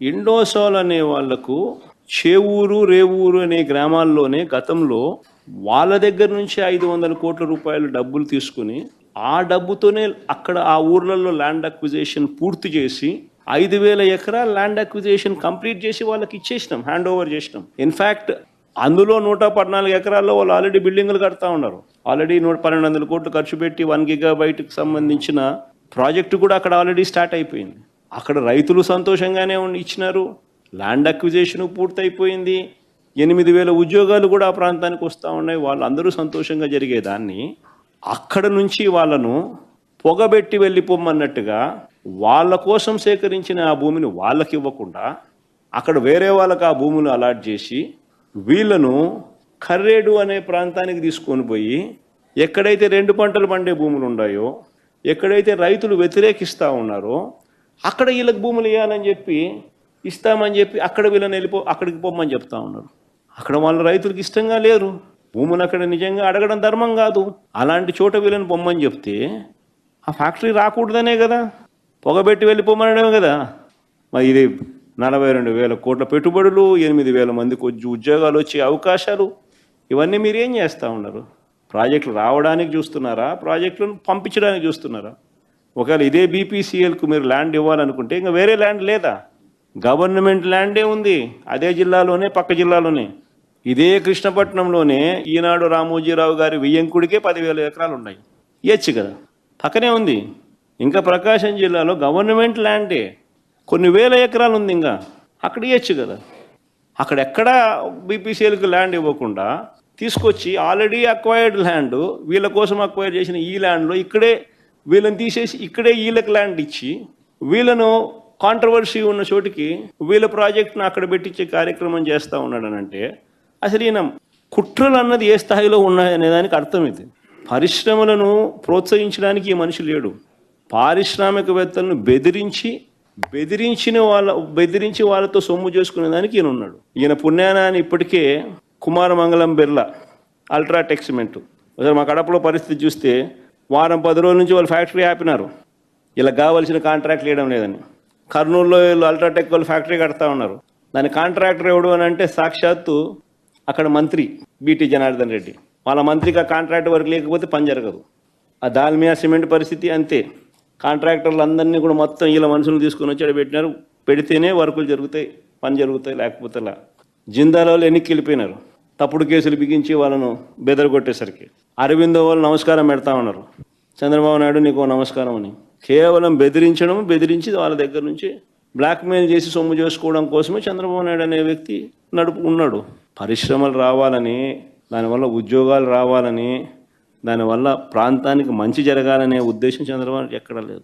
ఇండోసోల్ అనే వాళ్ళకు చేవూరు రేవూరు అనే గ్రామాల్లోనే గతంలో వాళ్ళ దగ్గర నుంచి ఐదు వందల కోట్ల రూపాయలు డబ్బులు తీసుకుని ఆ డబ్బుతోనే అక్కడ ఆ ఊర్లలో ల్యాండ్ అక్విజేషన్ పూర్తి చేసి ఐదు వేల ఎకరాల ల్యాండ్ అక్విజేషన్ కంప్లీట్ చేసి వాళ్ళకి ఇచ్చేసినాం హ్యాండ్ ఓవర్ చేసినాం. ఇన్ఫ్యాక్ట్ అందులో నూట పద్నాలుగు ఎకరాల్లో వాళ్ళు ఆల్రెడీ బిల్డింగ్లు కడతా ఉన్నారు. ఆల్రెడీ నూట పన్నెండు వందల కోట్లు ఖర్చు పెట్టి వన్ గిగా బయటకు సంబంధించిన ప్రాజెక్టు కూడా అక్కడ ఆల్రెడీ స్టార్ట్ అయిపోయింది. అక్కడ రైతులు సంతోషంగానే ఇచ్చినారు. ల్యాండ్ అక్విజేషన్ పూర్తయిపోయింది. ఎనిమిది వేల ఉద్యోగాలు కూడా ఆ ప్రాంతానికి వస్తూ ఉన్నాయి. వాళ్ళందరూ సంతోషంగా జరిగేదాన్ని. అక్కడ నుంచి వాళ్ళను పొగబెట్టి వెళ్ళిపోమన్నట్టుగా వాళ్ళ కోసం సేకరించిన ఆ భూమిని వాళ్ళకి ఇవ్వకుండా అక్కడ వేరే వాళ్ళకి ఆ భూములు అలాట్ చేసి వీళ్ళను కర్రేడు అనే ప్రాంతానికి తీసుకొని పోయి ఎక్కడైతే రెండు పంటలు పండే భూములు ఉన్నాయో ఎక్కడైతే రైతులు వ్యతిరేకిస్తూ ఉన్నారో అక్కడ వీళ్ళకి భూములు ఇవ్వాలని చెప్పి ఇస్తామని చెప్పి అక్కడ వీళ్ళని వెళ్ళిపో అక్కడికి పోమని చెప్తా ఉన్నారు అక్కడ వాళ్ళ రైతులకు ఇష్టంగా లేరు. భూములు అక్కడ నిజంగా అడగడం ధర్మం కాదు. అలాంటి చోట వీళ్ళని పొమ్మని చెప్తే ఆ ఫ్యాక్టరీ రాకూడదనే కదా. పొగబెట్టి వెళ్ళిపోమనడమే కదా. మరి ఇది నలభై రెండు వేల కోట్ల పెట్టుబడులు ఎనిమిది వేల మందికి వచ్చి ఉద్యోగాలు వచ్చే అవకాశాలు ఇవన్నీ మీరు ఏం చేస్తూ ఉన్నారు? ప్రాజెక్టులు రావడానికి చూస్తున్నారా? ప్రాజెక్టులను పంపించడానికి చూస్తున్నారా? ఒకవేళ ఇదే బీపీసీఎల్కు మీరు ల్యాండ్ ఇవ్వాలనుకుంటే ఇంకా వేరే ల్యాండ్ లేదా? గవర్నమెంట్ ల్యాండే ఉంది. అదే జిల్లాలోనే పక్క జిల్లాలోనే. ఇదే కృష్ణపట్నంలోనే ఈనాడు రామోజీరావు గారి వియ్యంకుడికే పదివేల ఎకరాలు ఉన్నాయి ఇవ్వచ్చు కదా? పక్కనే ఉంది. ఇంకా ప్రకాశం జిల్లాలో గవర్నమెంట్ ల్యాండే కొన్ని వేల ఎకరాలు ఉంది ఇంకా. అక్కడ ఇవ్వచ్చు కదా? అక్కడ ఎక్కడా బీపీసీఎల్కి ల్యాండ్ ఇవ్వకుండా తీసుకొచ్చి ఆల్రెడీ అక్వైర్డ్ ల్యాండ్ వీళ్ళ కోసం అక్వైర్ చేసిన ఈ ల్యాండ్లో ఇక్కడే వీళ్ళని తీసేసి ఇక్కడే వీళ్ళకి ల్యాండ్ ఇచ్చి వీళ్ళను కాంట్రవర్సీ ఉన్న చోటికి వీళ్ళ ప్రాజెక్ట్ను అక్కడ పెట్టించే కార్యక్రమం చేస్తూ ఉన్నాడనంటే అసలు ఈయన కుట్రలు అన్నది ఏ స్థాయిలో ఉన్నాయనే దానికి అర్థం ఇది. పరిశ్రమలను ప్రోత్సహించడానికి ఈ మనిషి లేడు. పారిశ్రామికవేత్తలను బెదిరించి బెదిరించిన వాళ్ళ బెదిరించి వాళ్ళతో సొమ్ము చేసుకునే దానికి ఈయన ఉన్నాడు. ఈయన పుణ్యానాన్ని ఇప్పటికే కుమారమంగళం బిర్లా అల్ట్రాటెక్ సిమెంట్ ఒకసారి మా కడపలో పరిస్థితి చూస్తే వారం పది రోజుల నుంచి వాళ్ళు ఫ్యాక్టరీ ఆపినారు. ఇలా కావాల్సిన కాంట్రాక్ట్ వేయడం లేదని. కర్నూలులో వీళ్ళు అల్ట్రాటెక్ వాళ్ళు ఫ్యాక్టరీ కడతా ఉన్నారు. దాని కాంట్రాక్టర్ ఎవడు అని అంటే సాక్షాత్తు అక్కడ మంత్రి బీటీ జనార్దన్ రెడ్డి. వాళ్ళ మంత్రికి ఆ కాంట్రాక్ట్ వర్క్ లేకపోతే పని జరగదు. ఆ దాల్మియా సిమెంట్ పరిస్థితి అంతే. కాంట్రాక్టర్లు అందరినీ కూడా మొత్తం వీళ్ళ మనుషులు తీసుకొని వచ్చి ఆడ పెట్టినారు పెడితేనే వర్కులు జరుగుతాయి పని జరుగుతాయి లేకపోతే జిందాలో వాళ్ళు వెళ్ళిపోయినారు. తప్పుడు కేసులు బిగించి వాళ్ళను బెదరగొట్టేసరికి. అరవిందో వాళ్ళు నమస్కారం పెడతా ఉన్నారు. చంద్రబాబు నాయుడు నీకు నమస్కారం అని. కేవలం బెదిరించడం బెదిరించి వాళ్ళ దగ్గర నుంచి బ్లాక్మెయిల్ చేసి సొమ్ము చేసుకోవడం కోసమే చంద్రబాబు నాయుడు అనే వ్యక్తి నడుపు ఉన్నాడు. పరిశ్రమలు రావాలని దానివల్ల ఉద్యోగాలు రావాలని దానివల్ల ప్రాంతానికి మంచి జరగాలనే ఉద్దేశం చంద్రబాబు ఎక్కడ ఎక్కడా లేదు.